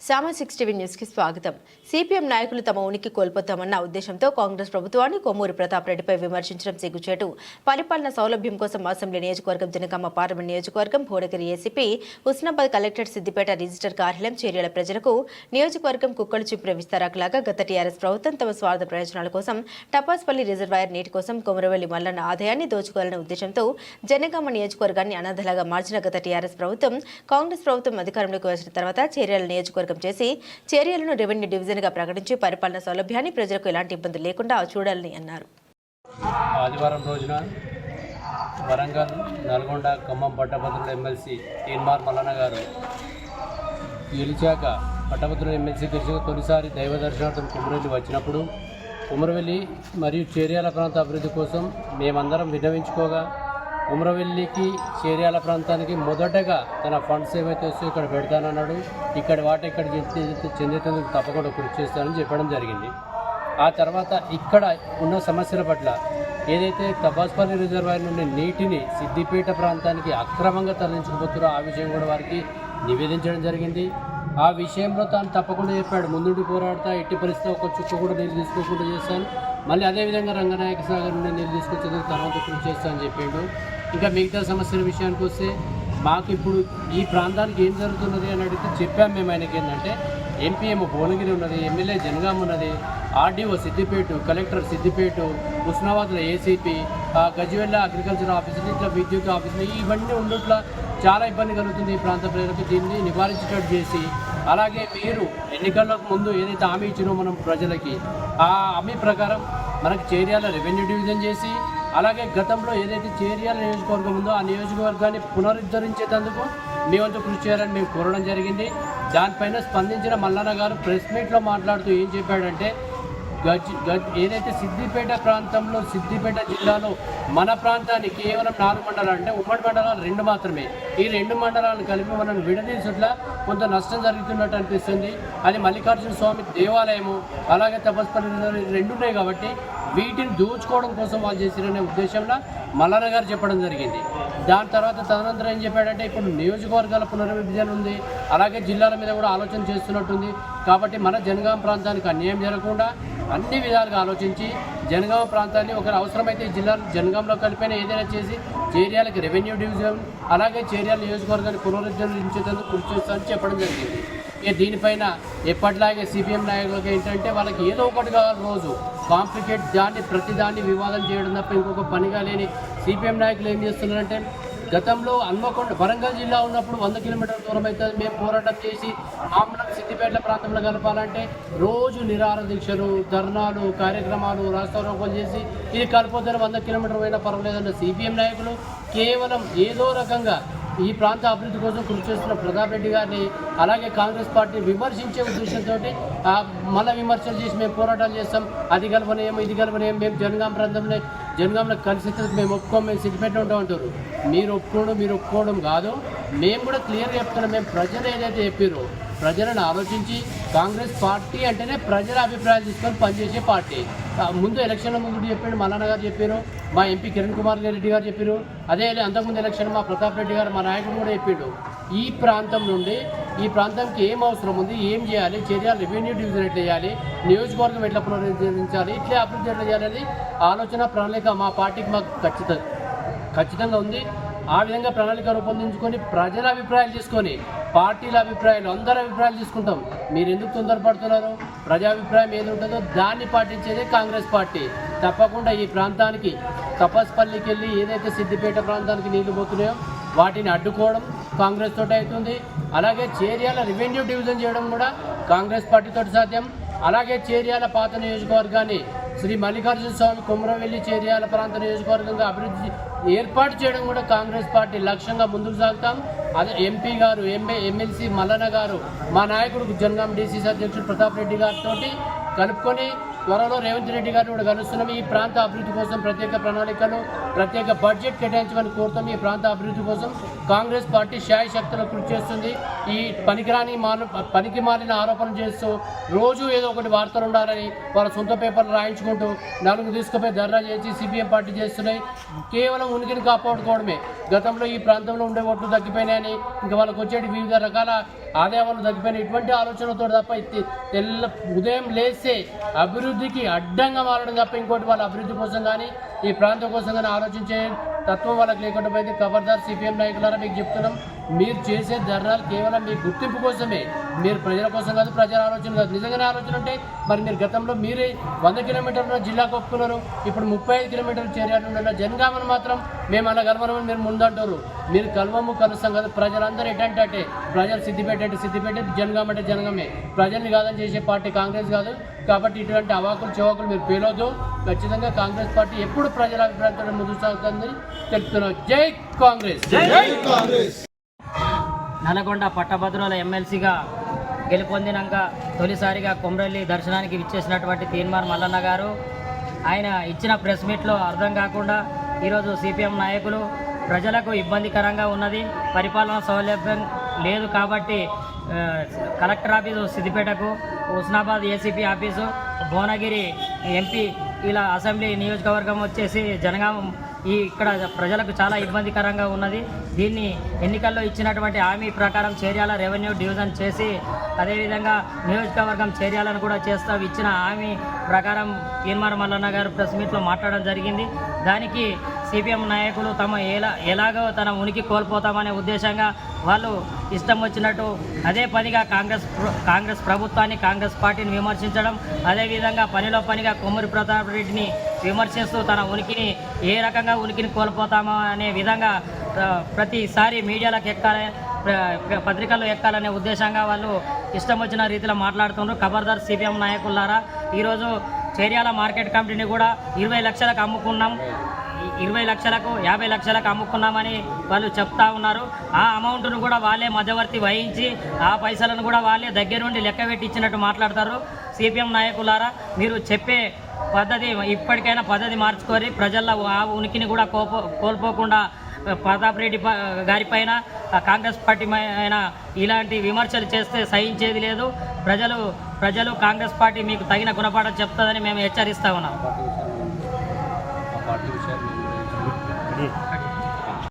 సామా six TV స్వాగతం. CPM నాయకులు తమ ఉనికి కోల్పోతామన్న ఉద్దేశంతో కాంగ్రెస్ ప్రభుత్వాన్ని కొమ్మూరి ప్రతాప్ రెడ్డిపై విమర్శించడం సిగ్గుచేటు. పరిపాలన సౌలభ్యం కోసం అసెంబ్లీ నియోజకవర్గం జనగామ పార్లమెంట్ నియోజకవర్గం Bhuvanagiri ACP Husnabad collector Siddipet register కార్యాలయం చర్యల ప్రజలకు నియోజకవర్గం కుక్కలు చింపిన విస్తారాకులాగా గత టీఆర్ఎస్ ప్రభుత్వం తమ స్వార్థ ప్రయోజనాల కోసం టపాస్పల్లి రిజర్వాయర్ నీటి కోసం కొమరవెల్లి మల్లన్న ఆదాయాన్ని దోచుకోవాలనే ఉద్దేశంతో జనగామ నియోజకవర్గాన్ని అనాథలాగా మార్చిన గత టీఆర్ఎస్ ప్రభుత్వం కాంగ్రెస్ ప్రభుత్వం అధికారంలోకి వచ్చిన తర్వాత చర్యల నియోజకవర్గం చేసి చర్యలను రెవెన్యూ డివిజన్గా ప్రకటించి పరిపాలన సౌలభ్యాన్ని ప్రజలకు ఎలాంటి ఇబ్బందులు లేకుండా చూడాలని అన్నారు. ఆదివారం రోజున వరంగల్ నల్గొండ ఖమ్మం పట్టభద్రుల ఎమ్మెల్సీ తీన్మార్ మల్లన్న గారు గెలిచాక పట్టభద్రుల ఎమ్మెల్సీ గెలిచాక తొలిసారి దైవ దర్శనార్థం కుమరవెల్లి వచ్చినప్పుడు కుమరవెల్లి మరియు చేర్యాల ప్రాంత అభివృద్ధి కోసం మేమందరం విన్నవించుకోగా ఉమ్రవెల్లికి చేర్యాల ప్రాంతానికి మొదటగా తన ఫండ్స్ ఏవైతే వస్తాయో ఇక్కడ పెడతానన్నాడు. ఇక్కడ వాటి ఇక్కడ చెందుతుంది తప్పకుండా కృషి చేస్తానని చెప్పడం జరిగింది. ఆ తర్వాత ఇక్కడ ఉన్న సమస్యల పట్ల ఏదైతే తబాస్పల్లి రిజర్వాయర్ నుండి నీటిని సిద్దిపేట ప్రాంతానికి అక్రమంగా తరలించుకుపోతున్నారో ఆ విషయం కూడా వారికి నివేదించడం జరిగింది. ఆ విషయంలో తాను తప్పకుండా చెప్పాడు. ముందుండి పోరాడతా ఎట్టి పరిస్థితి ఒక చుక్క కూడా నీళ్ళు తీసుకోకుండా చేస్తాను. మళ్ళీ అదేవిధంగా రంగనాయక సాగర్ నుండి నీళ్ళు తీసుకొచ్చేందుకు తర్వాత కృషి చేస్తానని చెప్పాడు. ఇంకా మిగతా సమస్యల విషయానికి వస్తే మాకు ఇప్పుడు ఈ ప్రాంతానికి ఏం జరుగుతున్నది అని అడిగితే చెప్పాం మేము ఆయనకి ఏంటంటే ఎంపీఎం భువనగిరి ఉన్నది ఎమ్మెల్యే జనగాం ఉన్నది ఆర్డీఓ సిద్దిపేట కలెక్టర్ సిద్దిపేట హుస్నాబాద్లో ఏసీపీ గజ్వెల్ల అగ్రికల్చర్ ఆఫీసులు ఇట్లా విద్యుత్ ఆఫీసులు ఇవన్నీ ఉన్నట్లు చాలా ఇబ్బంది కలుగుతుంది ఈ ప్రాంత ప్రజలకు దీన్ని నివారించేటట్టు చేసి. అలాగే మీరు ఎన్నికలకు ముందు ఏదైతే హామీ ఇచ్చినో మనం ప్రజలకి ఆ హామీ ప్రకారం మనకి చేరియాల రెవెన్యూ డివిజన్ చేసి అలాగే గతంలో ఏదైతే చేరియాల నియోజకవర్గం ఉందో ఆ నియోజకవర్గాన్ని పునరుద్ధరించేటందుకు మీ వంతు కృషి చేయాలని మేము కోరడం జరిగింది. దానిపైన స్పందించిన మల్లన్న గారు ప్రెస్ మీట్లో మాట్లాడుతూ ఏం చెప్పాడంటే ఏదైతే సిద్దిపేట ప్రాంతంలో సిద్దిపేట జిల్లాలో మన ప్రాంతానికి కేవలం నాలుగు మండలాలు అంటే ఉమ్మడి మండలాలు రెండు మాత్రమే. ఈ రెండు మండలాలను కలిపి మనం విడదీసట్ల కొంత నష్టం జరుగుతున్నట్టు అనిపిస్తుంది. అది మల్లికార్జున స్వామి దేవాలయము అలాగే తపస్పల్లి రెండు ఉన్నాయి కాబట్టి వీటిని దోచుకోవడం కోసం వాళ్ళు చేసిరనే ఉద్దేశంలో మల్లన్న గారు చెప్పడం జరిగింది. దాని తర్వాత తదనంతరం ఏం చెప్పాడంటే ఇప్పుడు నియోజకవర్గాల పునర్విభజన ఉంది అలాగే జిల్లాల మీద కూడా ఆలోచన చేస్తున్నట్టుంది. కాబట్టి మన జనగాం ప్రాంతానికి అన్యాయం జరగకుండా అన్ని విధాలుగా ఆలోచించి జనగామ ప్రాంతాన్ని ఒక అవసరమైతే జిల్లాను జనగామలో జనగాంలో కలిపిన ఏదైనా చేసి చేర్యాలకి రెవెన్యూ డివిజన్ అలాగే చేర్యాల నియోజకవర్గాన్ని పునరుద్ధరించేందుకు కృషి చేస్తామని చెప్పడం జరిగింది. ఇక దీనిపైన ఎప్పటిలాగే సిపిఎం నాయకులకు ఏంటంటే వాళ్ళకి ఏదో ఒకటి కావాలి రోజు. కాంప్లికేట్ దాన్ని ప్రతిదాన్ని వివాదం చేయడం తప్ప ఇంకొక పనిగా లేని సిపిఎం నాయకులు ఏం చేస్తున్నారంటే గతంలో హన్మకొండ వరంగల్ జిల్లా ఉన్నప్పుడు వంద కిలోమీటర్ల దూరం అయితే మేము పోరాటం చేసి ఆమ్లం సిద్దిపేట ప్రాంతంలో కలపాలంటే రోజు నిరాహార దీక్షలు ధర్నాలు కార్యక్రమాలు రాస్తారోకోలు చేసి ఇది కలిపోతే వంద కిలోమీటర్ పోయినా పర్వాలేదన్న సిపిఎం నాయకులు కేవలం ఏదో రకంగా ఈ ప్రాంత అభివృద్ధి కోసం కృషి చేస్తున్న ప్రతాప్ రెడ్డి గారిని అలాగే కాంగ్రెస్ పార్టీని విమర్శించే ఉద్దేశంతో మళ్ళీ విమర్శలు చేసి మేము పోరాటాలు చేస్తాం. అది కలపనేయం ఇది కలపనేయం మేము జనగాం ప్రాంతంలో జనగాంలో కలిసి మేము ఒప్పుకోం మేము సిగ్గుపెట్టి ఉంటాం అంటారు. మీరు ఒప్పుకోవడం మీరు ఒప్పుకోవడం కాదు. మేము కూడా క్లియర్గా చెప్తున్నాం మేము ప్రజలు ఏదైతే చెప్పారో ప్రజలను ఆలోచించి కాంగ్రెస్ పార్టీ అంటేనే ప్రజల అభిప్రాయాలు తీసుకొని పనిచేసే పార్టీ. ముందు ఎలక్షన్ల ముందు చెప్పాడు మల్లన్న గారు చెప్పారు మా ఎంపీ కిరణ్ కుమార్ రెడ్డి గారు చెప్పారు అదే అంతకుముందు ఎలక్షన్ మా ప్రతాప్ రెడ్డి గారు మా నాయకుడు కూడా చెప్పిండు ఈ ప్రాంతం నుండి ఈ ప్రాంతానికి ఏం అవసరం ఉంది? ఏం చేయాలి? చర్యలు రెవెన్యూ డివిజన్ ఎట్లా చేయాలి? నియోజకవర్గం ఎట్లా పునరుద్ధరించాలి? ఇట్లా అభివృద్ధి ఎట్లా చేయాలి ఆలోచన ప్రణాళిక మా పార్టీకి మాకు ఖచ్చితంగా ఖచ్చితంగా ఉంది. ఆ విధంగా ప్రణాళిక రూపొందించుకొని ప్రజల అభిప్రాయాలు తీసుకొని పార్టీల అభిప్రాయాలు అందరి అభిప్రాయాలు తీసుకుంటాం. మీరు ఎందుకు తొందరపడుతున్నారు? ప్రజాభిప్రాయం ఏది ఉంటుందో దాన్ని పాటించేదే కాంగ్రెస్ పార్టీ. తప్పకుండా ఈ ప్రాంతానికి తపస్పల్లికి వెళ్ళి ఏదైతే సిద్దిపేట ప్రాంతానికి నీళ్ళు పోతున్నాయో వాటిని అడ్డుకోవడం కాంగ్రెస్ తోటి అవుతుంది. అలాగే చేరియాల రెవెన్యూ డివిజన్ చేయడం కూడా కాంగ్రెస్ పార్టీతో సాధ్యం. అలాగే చేరియాల పాత నియోజకవర్గాన్ని శ్రీ మల్లికార్జున స్వామి కుమ్రవెల్లి చేరియాల ప్రాంత నియోజకవర్గంగా అభివృద్ధి ఏర్పాటు చేయడం కూడా కాంగ్రెస్ పార్టీ లక్ష్యంగా ముందుకు సాగుతాం. అదే ఎంపీ గారు ఎంఏ ఎమ్మెల్సీ మల్లన్న గారు మా నాయకుడు జనగాం డీసీసీ అధ్యక్షుడు ప్రతాప్ రెడ్డి గారితో కలుపుకొని త్వరలో రేవంత్ రెడ్డి గారిని కూడా కలుస్తున్నాం. ఈ ప్రాంత అభివృద్ధి కోసం ప్రత్యేక ప్రణాళికలు ప్రత్యేక బడ్జెట్ కేటాయించమని కోరుతాం. ఈ ప్రాంత అభివృద్ధి కోసం కాంగ్రెస్ పార్టీ శాయశక్తులు కృషి చేస్తుంది. ఈ పనికిరాని మాన పనికి మాలిన ఆరోపణలు చేస్తూ రోజు ఏదో ఒకటి వార్తలు ఉండాలని వాళ్ళ సొంత పేపర్లు రాయించుకుంటూ నలుగురు తీసుకుపోయి ధర్నా చేసి సిపిఎం పార్టీ చేస్తున్నాయి. కేవలం ఉనికిని కాపాడుకోవడమే. గతంలో ఈ ప్రాంతంలో ఉండే ఓట్లు తగ్గిపోయినాయని ఇంకా వాళ్ళకి వచ్చేటి వివిధ రకాల ఆదాయాలు తగ్గిపోయినాయి. ఇటువంటి ఆలోచనలతో తప్ప తెల్ల ఉదయం లేస్తే అభివృద్ధికి అడ్డంగా మారడం తప్ప ఇంకోటి వాళ్ళ అభివృద్ధి కోసం కానీ ఈ ప్రాంతం కోసం కానీ ఆలోచించే తత్వం వాళ్ళకి లేకుండా పోయింది. ఖబర్దార్ సిపిఎం నాయకులారా మీకు చెప్తున్నాం. మీరు చేసే ధర్నాలు కేవలం మీ గుర్తింపు కోసమే. మీరు ప్రజల కోసం కాదు ప్రజల ఆలోచన కాదు. నిజంగానే ఆలోచన ఉంటే మరి మీరు గతంలో మీరే వంద కిలోమీటర్ల జిల్లాకు ఒప్పుకున్నారు ఇప్పుడు ముప్పై ఐదు కిలోమీటర్లు చేరేటువంటి జనగామని మాత్రం మేము అలా కలవమని మీరు ముందంటారు. మీరు కలవము కలుస్తాం కదా. ప్రజలందరూ ఎటంటే అంటే. ప్రజలు సిద్ధిపేట అంటే సిద్ధిపేట జనగామ అంటే జనగమే. ప్రజల్ని కాదని చేసే పార్టీ కాంగ్రెస్ కాదు. కాబట్టి ఇటువంటి అవాకులు చెవాకులు మీరు పేలొద్దు. ఖచ్చితంగా కాంగ్రెస్ పార్టీ ఎప్పుడు ప్రజల అభిప్రాయంతో ముందుకు సాగుతుందని తెలుపుతున్నాం. జై కాంగ్రెస్! నల్గొండ పట్టభద్రుల ఎమ్మెల్సీగా గెలుపొందినాక తొలిసారిగా కొమరల్లి దర్శనానికి విచ్చేసినటువంటి తీన్మార్ మల్లన్న గారు. ఆయన ఇచ్చిన ప్రెస్ మీట్లో అర్థం కాకుండా ఈరోజు సిపిఎం నాయకులు ప్రజలకు ఇబ్బందికరంగా ఉన్నది. పరిపాలన సౌలభ్యం లేదు కాబట్టి collector office సిద్దిపేటకు Husnabad ACP office Bhuvanagiri MP ఇలా అసెంబ్లీ నియోజకవర్గం వచ్చేసి జనగామ ఈ ఇక్కడ ప్రజలకు చాలా ఇబ్బందికరంగా ఉన్నది. దీన్ని ఎన్నికల్లో ఇచ్చినటువంటి హామీ ప్రకారం చేర్యాల రెవెన్యూ డివిజన్ చేసి అదేవిధంగా నియోజకవర్గం చేర్యాలను కూడా చేస్తూ ఇచ్చిన హామీ ప్రకారం ఈన్మార్ మల్లన్న గారు ప్రెస్ మీట్లో మాట్లాడడం జరిగింది. దానికి సిపిఎం నాయకులు తమ ఎలా ఎలాగో తన ఉనికి కోల్పోతామనే ఉద్దేశంగా వాళ్ళు ఇష్టం వచ్చినట్టు అదే పనిగా కాంగ్రెస్ కాంగ్రెస్ ప్రభుత్వాన్ని కాంగ్రెస్ పార్టీని విమర్శించడం అదేవిధంగా పనిలో పనిగా కొమ్మరి ప్రతాప్ రెడ్డిని విమర్శిస్తూ తన ఉనికిని ఏ రకంగా ఉనికిని కోల్పోతామో అనే విధంగా ప్రతిసారి మీడియాలకు ఎక్కాలి పత్రికల్లో ఎక్కాలనే ఉద్దేశంగా వాళ్ళు ఇష్టం వచ్చిన రీతిలో మాట్లాడుతున్నారు ఖబర్దార్ సిపిఎం నాయకులారా ఈరోజు చేర్యాల మార్కెట్ కమిటీని కూడా ఇరవై లక్షలకు అమ్ముకున్నాం. ఇరవై లక్షలకు యాభై లక్షలకు అమ్ముకున్నామని వాళ్ళు చెప్తా ఉన్నారు. ఆ అమౌంట్ను కూడా వాళ్ళే మధ్యవర్తి వహించి ఆ పైసలను కూడా వాళ్ళే దగ్గర నుండి లెక్క పెట్టి ఇచ్చినట్టు మాట్లాడతారు సిపిఎం నాయకులారా. మీరు చెప్పే పద్ధతి ఇప్పటికైనా పద్ధతి మార్చుకొని ప్రజల్లో ఆ ఉనికిని కూడా కోపో కోల్పోకుండా ప్రతాప్ రెడ్డి ప- గారి పైన కాంగ్రెస్ పార్టీ పైన ఇలాంటి విమర్శలు చేస్తే సహించేది లేదు. ప్రజలు ప్రజలు కాంగ్రెస్ పార్టీ మీకు తగిన గుణపాఠం చెప్తుందని మేము హెచ్చరిస్తా ఉన్నాం. పార్టీ